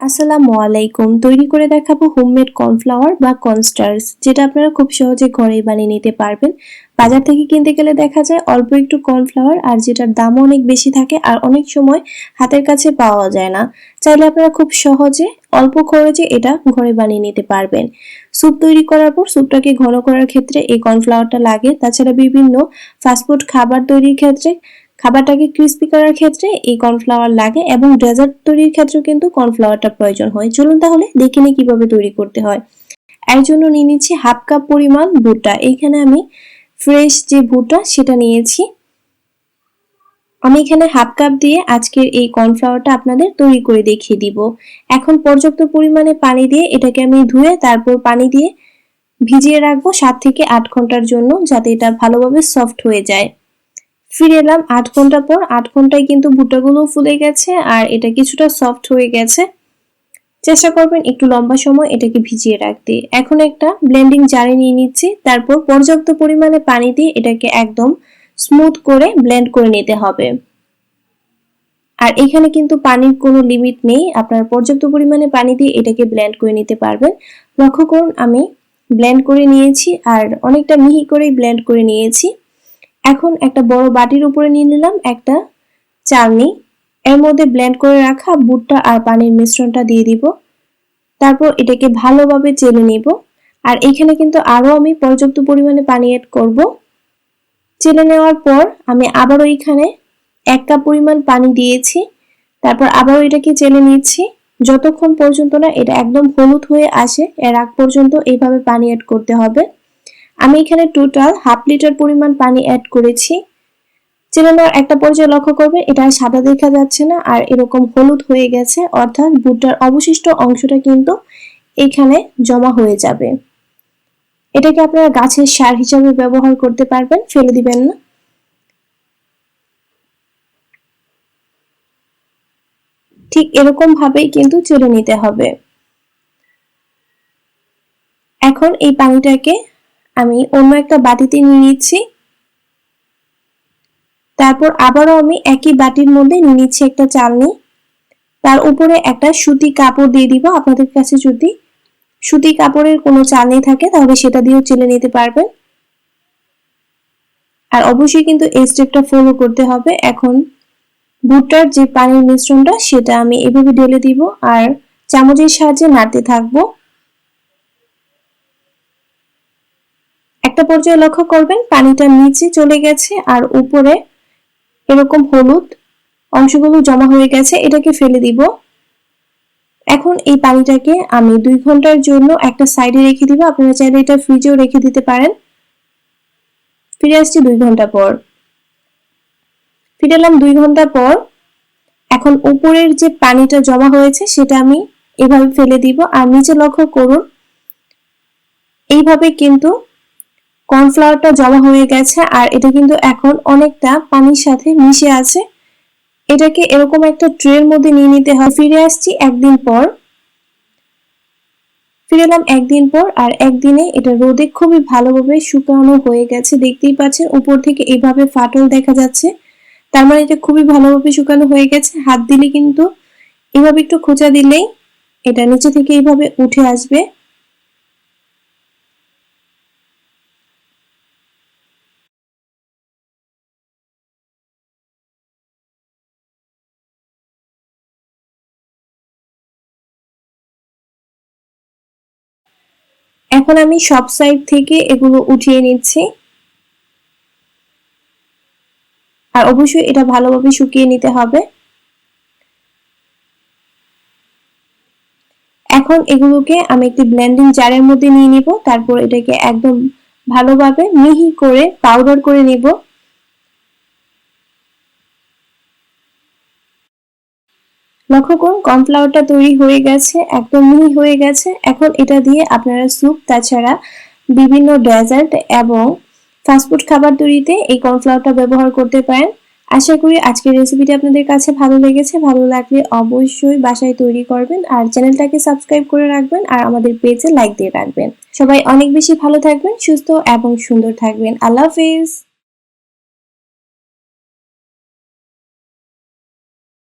আসসালামু আলাইকুম। তৈরি করে দেখাবো হোমমেড কর্নফ্লাওয়ার বা কর্নস্টার্স যেটা আপনারা খুব সহজে ঘরেই বানিয়ে নিতে পারবেন। বাজার থেকে কিনতে গেলে দেখা যায় অল্প একটু কর্নফ্লাওয়ার আর যেটার দামও অনেক বেশি থাকে আর অনেক সময় হাতের কাছে পাওয়া যায় না। চাইলে আপনারা খুব সহজে অল্প খরচে এটা ঘরে বানিয়ে নিতে পারবেন। স্যুপ তৈরি করার পর স্যুপটাকে ঘন করার ক্ষেত্রে এই কর্নফ্লাওয়ারটা লাগে। তাছাড়া বিভিন্ন ফাস্টফুড খাবার তৈরির ক্ষেত্রে খাবারটাকে ক্রিস্পি করার ক্ষেত্রে এই কর্নফ্লাওয়ার লাগে এবং ডেজার্ট তৈরির ক্ষেত্রেও কিন্তু কর্নফ্লাওয়ারটা প্রয়োজন হয়। চলুন তাহলে দেখে নিই কীভাবে তৈরি করতে হয়। এর জন্য নিয়ে নিচ্ছি হাফ কাপ পরিমাণ ভুট্টা। এখানে আমি ফ্রেশ যে ভুট্টা সেটা নিয়েছি। আমি এখানে হাফ কাপ দিয়ে আজকের এই কর্নফ্লাওয়ারটা আপনাদের তৈরি করে দেখিয়ে দিব। এখন পর্যাপ্ত পরিমাণে পানি দিয়ে এটাকে আমি ধুয়ে তারপর পানি দিয়ে ভিজিয়ে রাখব সাত থেকে আট ঘণ্টার জন্য যাতে এটা ভালোভাবে সফট হয়ে যায়। ফিরে এলাম আট ঘণ্টা পর। আট ঘন্টায় কিন্তু ভুট্টাগুলো ফুলে গেছে আর এটা কিছুটা সফট হয়ে গেছে। চেষ্টা করবেন একটু লম্বা সময় এটাকে ভিজিয়ে রাখতে। এখন একটা ব্লেন্ডিং জারে নিয়ে নিচ্ছি। তারপর পর্যাপ্ত পরিমাণে পানি দিয়ে এটাকে একদম স্মুথ করে ব্লেন্ড করে নিতে হবে। আর এখানে কিন্তু পানির কোনো লিমিট নেই। আপনার পর্যাপ্ত পরিমাণে পানি দিয়ে এটাকে ব্লেন্ড করে নিতে পারবেন। লক্ষ্য করুন আমি ব্লেন্ড করে নিয়েছি আর অনেকটা মিহি করেই ব্লেন্ড করে নিয়েছি। এখন একটা বড় বাটির উপরে নিয়ে নিলাম একটা চালনি। এর মধ্যে ব্লেন্ড করে রাখা বুটটা আর পানির মিশ্রণটা দিয়ে দিব। তারপর এটাকে ভালোভাবে চেলে নিব। আর এখানে কিন্তু আরও আমি পর্যাপ্ত পরিমাণে পানি অ্যাড করব। চেলে নেওয়ার পর আমি আবারও এখানে এক কাপ পরিমাণ পানি দিয়েছি। তারপর আবারও এটাকে চেলে নিচ্ছি। যতক্ষণ পর্যন্ত না এটা একদম হলুদ হয়ে আসে, এর আগ পর্যন্ত এইভাবে পানি অ্যাড করতে হবে। আমি এখানে টোটাল হাফ লিটার পরিমাণ পানি অ্যাড করেছি। চেলানোর একটা পর্যায়ে লক্ষ্য করবে, এটা সাদা দেখা যাচ্ছে না, আর এরকম হলুদ হয়ে গেছে, অর্থাৎ ভুট্টার অবশিষ্ট অংশটা কিন্তু এখানে জমা হয়ে যাবে। এটাকে আপনারা গাছের সার হিসাবে ব্যবহার করতে পারবেন, ফেলে দিবেন না। ঠিক এরকম ভাবেই কিন্তু চলে নিতে হবে। এখন এই পানিটাকে আমি অন্য একটা বাটিতে নিয়ে নিচ্ছি। তারপর আবারও আমি একই বাটির মধ্যে নিয়ে নিচ্ছি একটা চালনি। তার উপরে একটা সুতি কাপড় দিয়ে দিব। আপনাদের কাছে যদি সুতি কাপড়ের কোনো চালনি থাকে, তাহলে সেটা দিয়েও চেলে নিতে পারবেন। আর অবশ্যই কিন্তু এই স্টেপটা ফলো করতে হবে। এখন ভুট্টার যে পানির মিশ্রণটা, সেটা আমি এভাবে ঢেলে দিব। আর চামচের সাহায্যে নাড়তে থাকব। একটা পর্যায়ে লক্ষ্য করবেন, পানিটা নিচে চলে গেছে আর উপরে এরকম হলুদ অংশগুলো জমা হয়ে গেছে, এটাকে ফেলে দিব। এখন এই পানিটাকে আমি দুই ঘণ্টার জন্য একটা সাইডে রেখে দিব, আপনারা চাইলে এটা ফ্রিজেও রেখে দিতে পারেন। ফিরে আসছি দুই ঘণ্টা পর। ফিরে এলাম দুই ঘণ্টা পর। এখন উপরের যে পানিটা জমা হয়েছে, সেটা আমি এভাবে ফেলে দিব। আর নিচে লক্ষ্য করুন, এইভাবে কিন্তু কর্নফ্লাওয়ারটা জমা হয়ে গেছে আর এটা কিন্তু এখন অনেকটা পানির সাথে মিশে আছে। এটাকে এরকম একটা ট্রের মধ্যে নিয়ে নিতে হয়। ফিরে আসছি একদিন পর। ফিরে এলাম একদিন পর আর একদিনে এটা রোদে খুবই ভালোভাবে শুকানো হয়ে গেছে। দেখতেই পাচ্ছেন উপর থেকে এইভাবে ফাটল দেখা যাচ্ছে। তার মানে এটা খুবই ভালোভাবে শুকানো হয়ে গেছে। হাত দিলে কিন্তু এভাবে একটু খোঁচা দিলেই এটা নিচে থেকে এইভাবে উঠে আসবে। এখন আমি সব সাইড থেকে এগুলো উঠিয়ে নিচ্ছি। আর অবশ্যই এটা ভালোভাবে শুকিয়ে নিতে হবে। এখন এগুলোকে আমি একটি ব্লেন্ডিং জারের মধ্যে নিয়ে নিব, তারপর এটাকে একদম ভালোভাবে মিহি করে পাউডার করে নিব। লক্ষ্য করুন কর্নফ্লাওয়ারটা তৈরি হয়ে গেছে একদম মিহি হয়ে গেছে। এখন এটা দিয়ে আপনারা স্যুপ তাছাড়া বিভিন্ন ডেজার্ট এবং ফাস্টফুড খাবার তৈরিতে এই কর্নফ্লাওয়ারটা ব্যবহার করতে পারেন। আশা করি আজকের রেসিপিটি আপনাদের কাছে ভালো লেগেছে। ভালো লাগলে অবশ্যই বাসায় তৈরি করবেন আর চ্যানেলটাকে সাবস্ক্রাইব করে রাখবেন আর আমাদের পেজে লাইক দিয়ে রাখবেন। সবাই অনেক বেশি ভালো থাকবেন, সুস্থ এবং সুন্দর থাকবেন। আল্লাহ হাফিজ।